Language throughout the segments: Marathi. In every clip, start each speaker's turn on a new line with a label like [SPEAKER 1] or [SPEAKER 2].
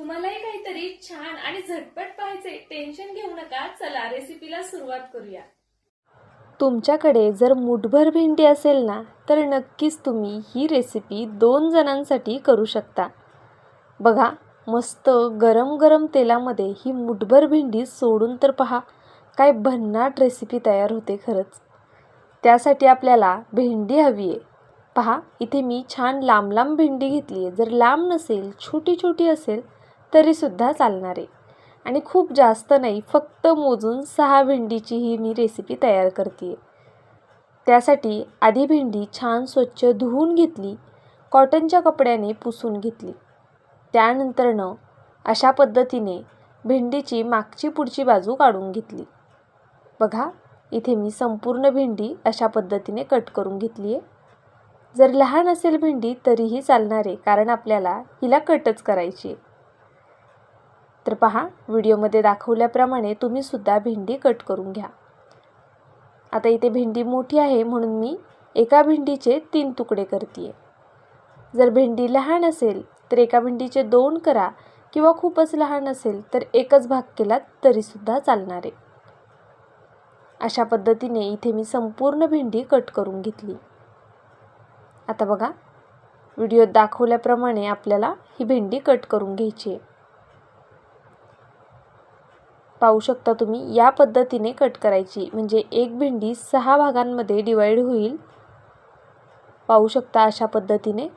[SPEAKER 1] तुम्हालाही काहीतरी छान आणि झटपट पाहायचे टेन्शन घेऊ नका. चला रेसिपीला सुरुवात करूया.
[SPEAKER 2] तुमच्याकडे जर मुठभर भेंडी असेल ना तर नक्कीच तुम्ही ही रेसिपी दोन जणांसाठी करू शकता. बघा मस्त गरम गरम तेलामध्ये ही मुठभर भेंडी सोडून तर पहा काय भन्नाट रेसिपी तयार होते खरंच. त्यासाठी आपल्याला भेंडी हवी आहे. पहा इथे मी छान लांब लांब भेंडी घेतली आहे. जर लांब नसेल छोटी छोटी असेल तरीसुद्धा चालणार. आहे आणि खूप जास्त नाही फक्त मोजून सहा भेंडीची ही मी रेसिपी तयार करते आहे त्यासाठी आधी भेंडी छान स्वच्छ धुवून घेतली कॉटनच्या कपड्याने पुसून घेतली. त्यानंतरनं अशा पद्धतीने भेंडीची मागची पुढची बाजू काढून घेतली. बघा इथे मी संपूर्ण भेंडी अशा पद्धतीने कट करून घेतली आहे जर लहान असेल भेंडी तरीही चालणार आहे कारण आपल्याला हिला कटच करायची आहे तर पहा व्हिडिओमध्ये दाखवल्याप्रमाणे तुम्हीसुद्धा भेंडी कट करून घ्या. आता इथे भेंडी मोठी आहे म्हणून मी एका भेंडीचे तीन तुकडे करते जर भेंडी लहान असेल तर एका भेंडीचे दोन करा किंवा खूपच लहान असेल तर एकच भाग केलात तरीसुद्धा चालणार आहे. अशा पद्धतीने इथे मी संपूर्ण भेंडी कट करून घेतली. आता बघा व्हिडिओत दाखवल्याप्रमाणे आपल्याला ही भेंडी कट करून घ्यायची आहे. पाहू शकता तुम्ही. या पद्धतीने कट करायची. म्हणजे एक भेंडी सहा भागांमध्ये डिवाईड होईल. पाहू शकता अशा पद्धतीने.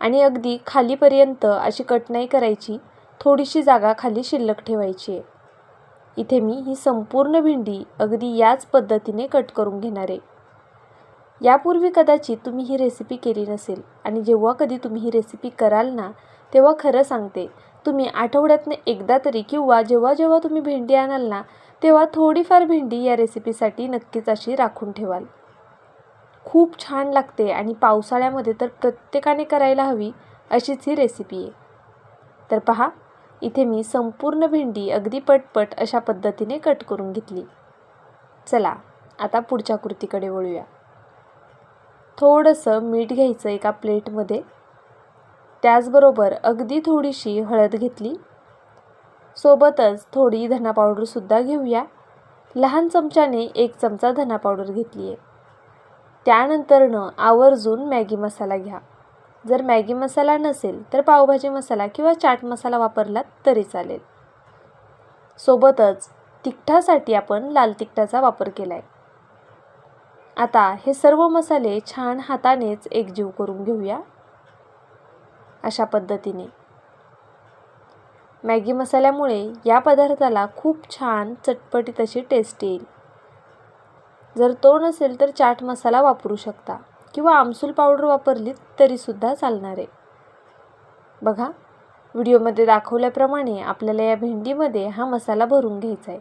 [SPEAKER 2] आणि अगदी खालीपर्यंत अशी कट नाही करायची. थोडीशी जागा खाली शिल्लक ठेवायची आहे. इथे मी ही संपूर्ण भेंडी अगदी याच पद्धतीने कट करून घेणार आहे. यापूर्वी कदाचित तुम्ही ही रेसिपी केली नसेल. आणि जेव्हा कधी तुम्ही ही रेसिपी कराल ना तेव्हा खरं सांगते. तुम्ही आठवड्यातनं एकदा तरी किंवा जेव्हा जेव्हा तुम्ही भेंडी आणाल ना तेव्हा थोडीफार भेंडी या रेसिपीसाठी नक्कीच अशी राखून ठेवाल. खूप छान लागते आणि पावसाळ्यामध्ये तर प्रत्येकाने करायला हवी अशीच ही रेसिपी आहे. तर पहा इथे मी संपूर्ण भेंडी अगदी पटपट अशा पद्धतीने कट करून घेतली. चला आता पुढच्या कृतीकडे वळूया. थोडंसं मीठ घ्यायचं एका प्लेटमध्ये त्याचबरोबर अगदी थोडीशी हळद घेतली. सोबतच थोडी धना पावडरसुद्धा घेऊया. लहान चमच्याने एक चमचा धना पावडर घेतली आहे त्यानंतरनं आवर्जून मॅगी मसाला घ्या. जर मॅगी मसाला नसेल तर पावभाजी मसाला किंवा चाट मसाला वापरलात तरी चालेल. सोबतच तिखटासाठी आपण लाल तिखटाचा वापर केला आहे आता हे सर्व मसाले छान हातानेच एकजीव करून घेऊया. अशा पद्धतीने. मॅगी मसाल्यामुळे या पदार्थाला खूप छान चटपटीत अशी टेस्ट येईल. जर तो नसेल तर चाट मसाला वापरू शकता किंवा आमसूल पावडर वापरली तरीसुद्धा चालणार. आहे बघा व्हिडिओमध्ये दाखवल्याप्रमाणे आपल्याला या भेंडीमध्ये हा मसाला भरून घ्यायचा आहे.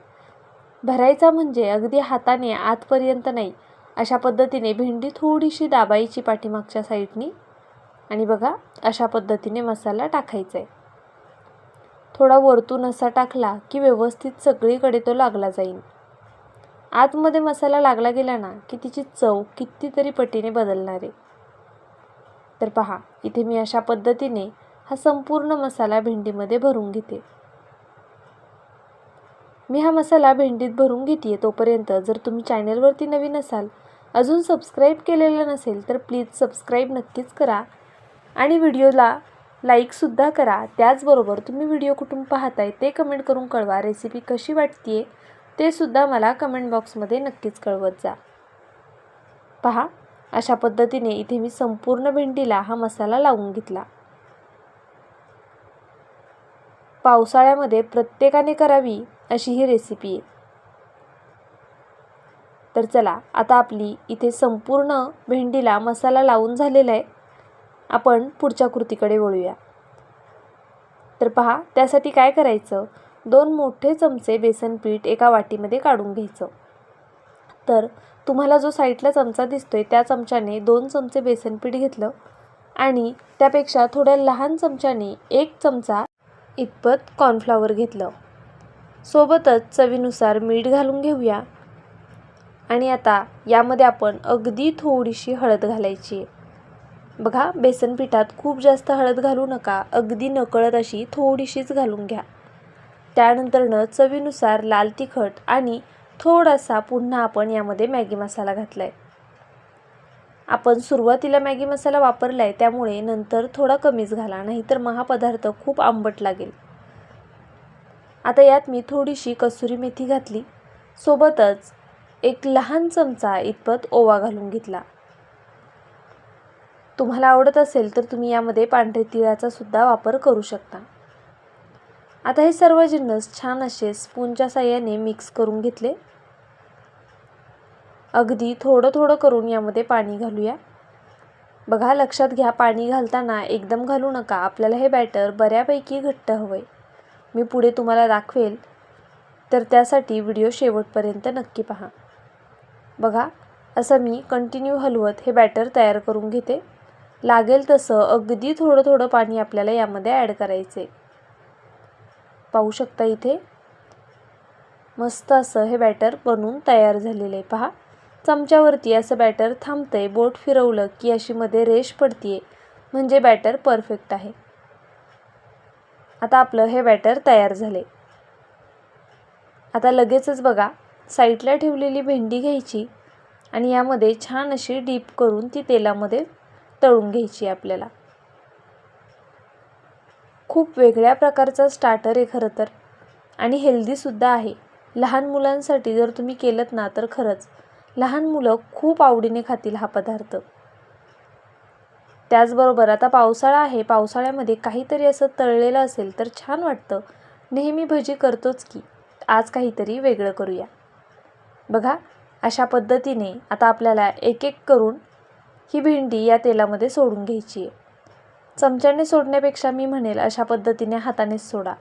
[SPEAKER 2] भरायचा म्हणजे अगदी हाताने आतपर्यंत नाही अशा पद्धतीने भेंडी थोडीशी दाबायची पाठीमागच्या साईडनी आणि बघा अशा पद्धतीने मसाला टाकायचा आहे थोडा वरतून असा टाकला की व्यवस्थित सगळीकडे तो लागला जाईल. आतमध्ये मसाला लागला गेला ना की तिची चव कितीतरी पटीने बदलणार. आहे तर पहा इथे मी अशा पद्धतीने हा संपूर्ण मसाला भेंडीमध्ये भरून घेते. मी हा मसाला भेंडीत भरून घेते तोपर्यंत जर तुम्ही चॅनलवरती नवीन असाल अजून सबस्क्राईब केलेलं नसेल तर प्लीज सबस्क्राईब नक्कीच करा. आणि व्हिडिओला लाईकसुद्धा करा. त्याचबरोबर तुम्ही व्हिडिओ कुठून पाहताय ते कमेंट करून कळवा. रेसिपी कशी वाटते ते सुद्धा मला कमेंट बॉक्समध्ये नक्कीच कळवत जा. पहा अशा पद्धतीने इथे मी संपूर्ण भेंडीला हा मसाला लावून घेतला. पावसाळ्यामध्ये प्रत्येकाने करावी अशी ही रेसिपी आहे. तर चला आता आपली इथे संपूर्ण भेंडीला मसाला लावून झालेला आहे. आपण पुढच्या कृतीकडे वळूया. तर पहा त्यासाठी काय करायचं? दोन मोठे चमचे बेसन पीठ एका वाटीमध्ये काढून घ्यायचं. तर तुम्हाला जो साईडला चमचा दिसतोय त्या चमच्याने दोन चमचे बेसन पीठ घेतलं आणि त्यापेक्षा थोड्या लहान चमच्याने एक चमचा इतपत कॉर्नफ्लॉवर घेतलं. सोबतच चवीनुसार मीठ घालून घेऊया. आणि आता यामध्ये आपण अगदी थोडीशी हळद घालायची आहे. बघा बेसन पिठात खूप जास्त हळद घालू नका. अगदी नकळत अशी थोडीशीच घालून घ्या. त्यानंतरनं चवीनुसार लाल तिखट आणि थोडासा पुन्हा आपण यामध्ये मॅगी मसाला घातला आहे आपण सुरुवातीला मॅगी मसाला वापरला आहे त्यामुळे नंतर थोडा कमीच घाला नाहीतर मग हा पदार्थ खूप आंबट लागेल. आता यात मी थोडीशी कसुरी मेथी घातली. सोबतच एक लहान चमचा इतपत ओवा घालून घेतला. तुम्हाला आवडत असेल तर तुम्ही यामध्ये पांढरे तिळाचा सुद्धा वापर करू शकता. आता हे सर्व जिन्नस छान असे स्पूनच्या साह्याने मिक्स करून घेतले. अगदी थोडं थोडं करून यामध्ये पाणी घालूया. बघा लक्षात घ्या पाणी घालताना एकदम घालू नका. आपल्याला हे बॅटर बऱ्यापैकी घट्ट हवं आहे मी पुढे तुम्हाला दाखवेल. तर त्यासाठी व्हिडिओ शेवटपर्यंत नक्की पहा. बघा असं मी कंटिन्यू हलवत हे बॅटर तयार करून घेते. लागेल तसं अगदी थोडं थोडं पाणी आपल्याला यामध्ये ॲड करायचे पाहू शकता इथे? मस्त असं हे बॅटर बनवून तयार झालेलं आहे पहा चमच्यावरती असं बॅटर थांबतंय बोट फिरवलं की अशी मध्ये रेश पडतीये. म्हणजे बॅटर परफेक्ट आहे. आता आपलं हे बॅटर तयार झाले आता लगेचच बघा साईडला ठेवलेली भेंडी घ्यायची आणि यामध्ये छान अशी डीप करून ती तेलामध्ये तळून घ्यायची आपल्याला. खूप वेगळ्या प्रकारचा स्टार्टर आहे खरं तर. आणि हेल्दीसुद्धा आहे. लहान मुलांसाठी जर तुम्ही केलं ना तर खरंच. लहान मुलं खूप आवडीने खातील हा पदार्थ. त्याचबरोबर आता पावसाळा आहे. पावसाळ्यामध्ये काहीतरी असं तळलेलं असेल तर छान वाटतं. नेहमी भजी करतोच की. आज काहीतरी वेगळं करूया. बघा अशा पद्धतीने आता आपल्याला एक एक करून ही भेंडी या तेलामध्ये सोडून घ्यायची. आहे चमच्याने सोडण्यापेक्षा मी म्हणेल अशा पद्धतीने हातानेच सोडा.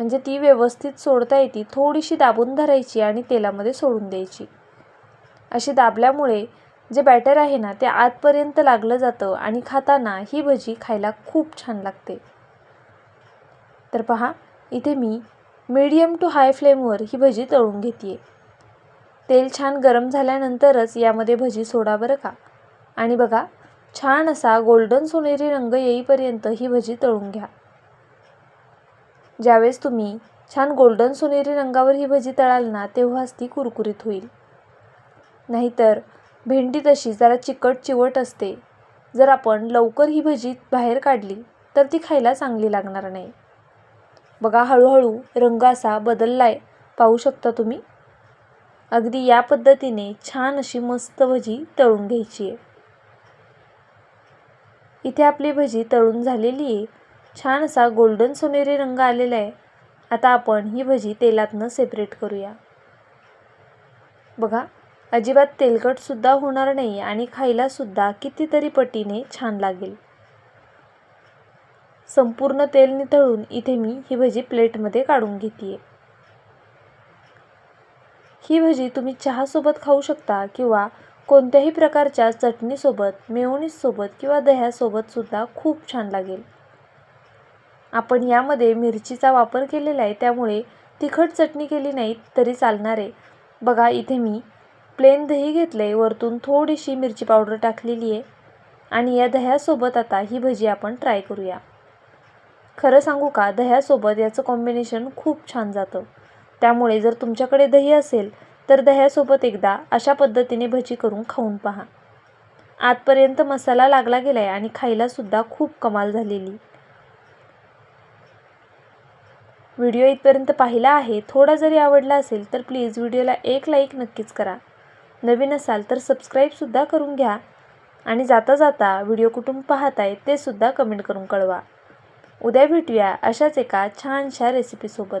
[SPEAKER 2] म्हणजे ती व्यवस्थित सोडता येते थोडीशी दाबून धरायची आणि तेलामध्ये सोडून द्यायची. अशी दाबल्यामुळे जे बॅटर आहे ना ते आतपर्यंत लागलं जातं आणि खाताना ही भजी खायला खूप छान लागते. तर पहा इथे मी मीडियम टू हाय फ्लेमवर ही भजी तळून घेते तेल छान गरम झाल्यानंतरच यामध्ये भजी सोडा बरं का. आणि बघा छान असा गोल्डन सोनेरी रंग येईपर्यंत ही भजी तळून घ्या. ज्यावेळेस तुम्ही छान गोल्डन सोनेरी रंगावर ही भजी तळाल ना तेव्हाच ती कुरकुरीत होईल. नाहीतर भेंडी तशी जरा चिकट चिवट असते. जर आपण लवकर ही भजी बाहेर काढली तर ती खायला चांगली लागणार नाही. बघा हळूहळू रंग असा बदलला आहे पाहू शकता तुम्ही? अगदी या पद्धतीने छान अशी मस्त भजी तळून घ्यायची आहे. इथे आपली भजी तळून झालेली आहे. छान असा गोल्डन सोनेरी रंग आलेला आहे. आता आपण ही भजी तेलातनं सेपरेट करूया. बघा अजिबात तेलकटसुद्धा होणार नाही आणि खायलासुद्धा कितीतरी पटीने छान लागेल. संपूर्ण तेल नितळून इथे मी ही भजी प्लेटमध्ये काढून घेते ही भजी तुम्ही चहासोबत खाऊ शकता किंवा कोणत्याही प्रकारच्या चटणीसोबत मेयोनीजसोबत किंवा दह्यासोबतसुद्धा खूप छान लागेल. आपण यामध्ये मिरचीचा वापर केलेला आहे त्यामुळे तिखट चटणी केली नाही तरी चालणार आहे. बघा इथे मी प्लेन दही घेतलं आहे वरतून थोडीशी मिरची पावडर टाकलेली आहे. आणि या दह्यासोबत आता ही भजी आपण ट्राय करूया. खरं सांगू का दह्यासोबत याचं कॉम्बिनेशन खूप छान जातं. त्यामुळे जर तुमच्याकडे दही असेल तर दह्यासोबत एकदा अशा पद्धतीने भजी करून खाऊन पहा. आतपर्यंत मसाला लागला गेला आहे आणि खायलासुद्धा खूप कमाल झालेली. व्हिडिओ इथपर्यंत पाहिला आहे. थोडा जरी आवडला असेल तर प्लीज व्हिडिओला एक लाईक नक्कीच करा. नवीन असाल तर सबस्क्राईबसुद्धा करून घ्या आणि जाता जाता व्हिडिओ कुठून पाहताय ते सुद्धा कमेंट करून कळवा. उद्या भेटूया अशाच एका छानशा रेसिपीसोबत